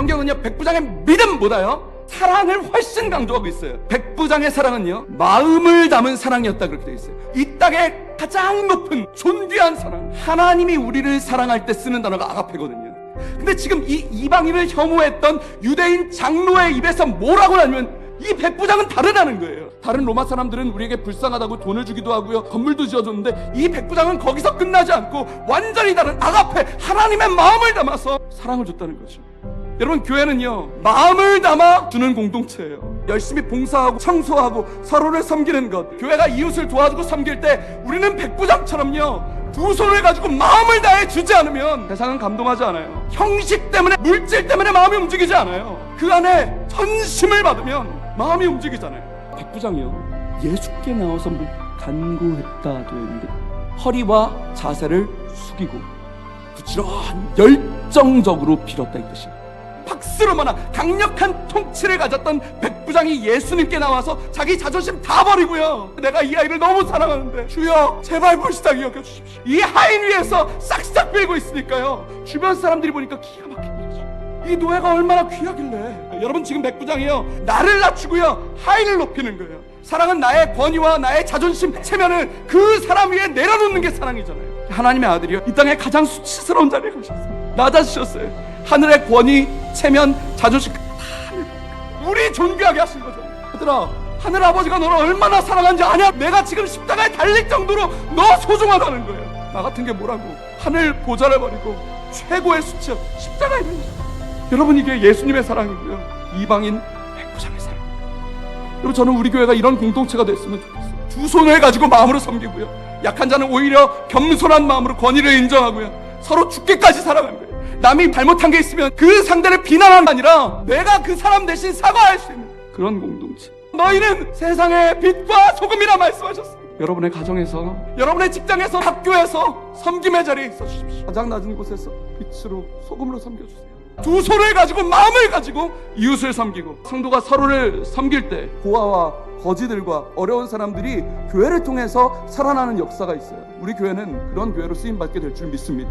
성경은요 백부장의 믿음보다요 사랑을 훨씬 강조하고 있어요. 백부장의 사랑은요 마음을 담은 사랑이었다 그렇게 되어 있어요. 이 땅의 가장 높은 존귀한 사랑 하나님이 우리를 사랑할 때 쓰는 단어가 아가페거든요. 근데 지금 이 이방인을 혐오했던 유대인 장로의 입에서 뭐라고 하냐면 이 백부장은 다르다는 거예요. 다른 로마 사람들은 우리에게 불쌍하다고 돈을 주기도 하고요. 건물도 지어줬는데 이 백부장은 거기서 끝나지 않고 완전히 다른 아가페 하나님의 마음을 담아서 사랑을 줬다는 거죠. 여러분 교회는요 마음을 담아 주는 공동체예요. 열심히 봉사하고 청소하고 서로를 섬기는 것. 교회가 이웃을 도와주고 섬길 때 우리는 백부장처럼요 두 손을 가지고 마음을 다해 주지 않으면 세상은 감동하지 않아요. 형식 때문에 물질 때문에 마음이 움직이지 않아요. 그 안에 전심을 받으면 마음이 움직이잖아요. 백부장이요 예수께 나와서 뭐 간구했다 되어 있는데 허리와 자세를 숙이고 부지런한 열정적으로 빌었다 이 뜻이에요. 박스로마나 강력한 통치를 가졌던 백부장이 예수님께 나와서 자기 자존심 다 버리고요. 내가 이 아이를 너무 사랑하는데 주여 제발 불쌍히 여겨주십시오. 이 하인 위에서 싹싹 빌고 있으니까요. 주변 사람들이 보니까 기가 일이죠. 이 노예가 얼마나 귀하길래 여러분 지금 백부장이요 나를 낮추고요 하인을 높이는 거예요. 사랑은 나의 권위와 나의 자존심 체면을 그 사람 위에 내려놓는 게 사랑이잖아요. 하나님의 아들이요 이 땅에 가장 수치스러운 자리에 가셨어요. 낮아지셨어요. 하늘의 권위, 체면, 자존심 다. 우리 존귀하게 하신 거죠. 얘들아, 하늘 아버지가 너를 얼마나 사랑한지 아냐? 내가 지금 십자가에 달릴 정도로 너 소중하다는 거예요. 나 같은 게 뭐라고? 하늘 보좌를 버리고 최고의 수치업 십자가에 달려. 여러분 이게 예수님의 사랑이고요. 이방인 백부장의 사랑. 여러분 저는 우리 교회가 이런 공동체가 됐으면 좋겠어요. 두 손을 가지고 마음으로 섬기고요. 약한 자는 오히려 겸손한 마음으로 권위를 인정하고요. 서로 죽기까지 거예요. 남이 잘못한 게 있으면 그 상대를 비난하는 게 아니라 내가 그 사람 대신 사과할 수 있는 그런 공동체. 너희는 세상의 빛과 소금이라 말씀하셨어요. 여러분의 가정에서, 여러분의 직장에서, 학교에서 섬김의 자리에 있어 주십시오. 가장 낮은 곳에서 빛으로 소금으로 섬겨주세요. 두 손을 가지고 마음을 가지고 이웃을 섬기고 성도가 서로를 섬길 때 고아와 거지들과 어려운 사람들이 교회를 통해서 살아나는 역사가 있어요. 우리 교회는 그런 교회로 쓰임 받게 될 줄 믿습니다.